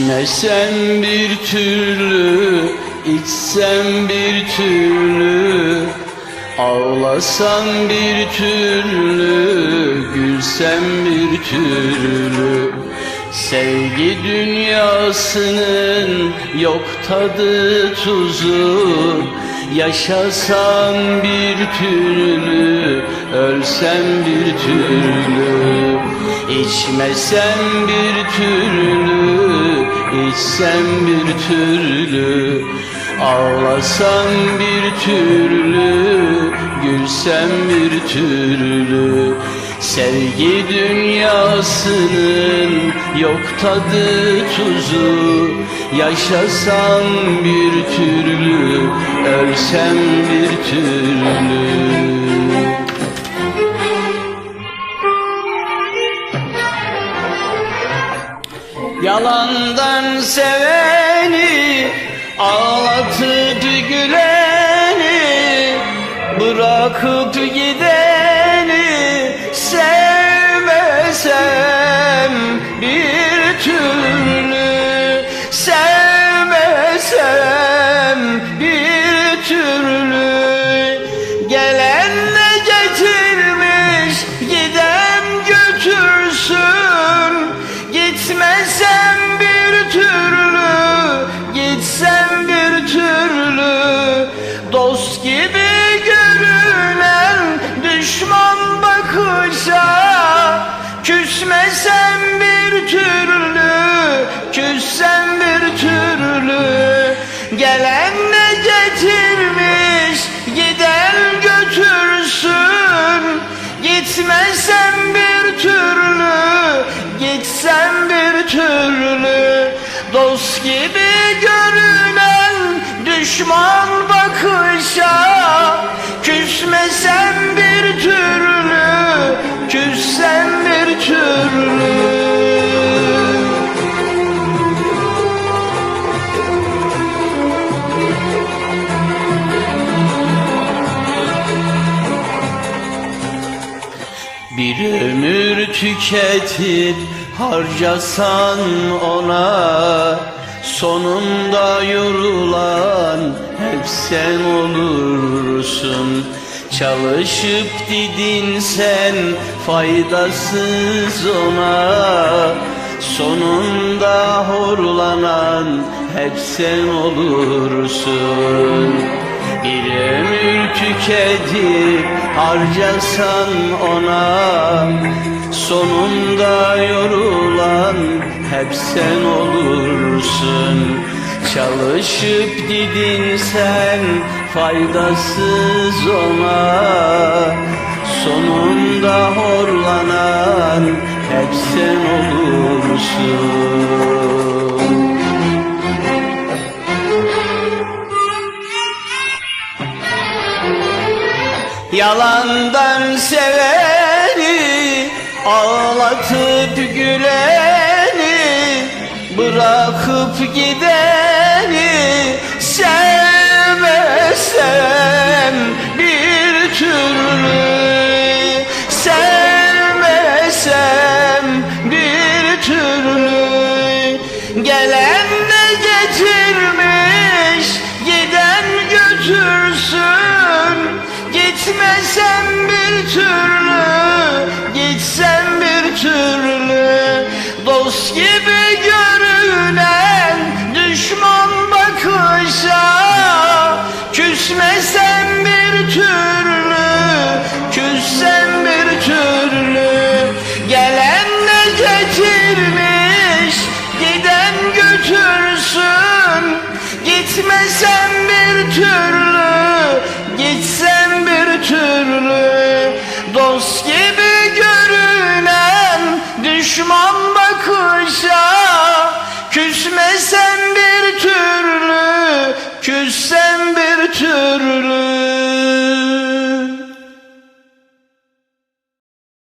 İçmesen bir türlü, içsem bir türlü Ağlasan bir türlü, gülsem bir türlü. Sevgi dünyasının yok tadı tuzu Yaşasam bir türlü, ölsem bir türlü. İçmesem bir türlü, içsem bir türlü Ağlasam bir türlü, gülsem bir türlü. Sevgi dünyasının yok tadı tuzu Yaşasam bir türlü, ölsem bir türlü Yalandan seveni Ağlatıp güleni Bırakıp gideni Gitmesem bir türlü Gitsem bir türlü Dost gibi görünen Düşman bakışa Küsmesem bir türlü Küssem bir türlü. Gelen ne getirmiş Giden götürsün. Gitmesem bir türlü türlü Dost gibi görünen Düşman bakışa Küsmesem bir türlü ömür tüketip harcasan ona. Sonunda yorulan hep sen olursun. Çalışıp didinsen faydasız ona. Sonunda horlanan hep sen olursun bir ömür tüketip harcasan ona. Sonunda yorulan hep sen olursun. Çalışıp didinsen faydasız ona. Sonunda horlanan hep sen olursun Yalandan seveni Ağlatıp güleni Bırakıp gideni Gitmesem bir türlü Gitsem bir türlü. Dost gibi görünen Düşman bakışa Küsmesem bir türlü Küssem bir türlü. Gelen ne getirmiş Giden götürsün. Gitmesem bir türlü Düşman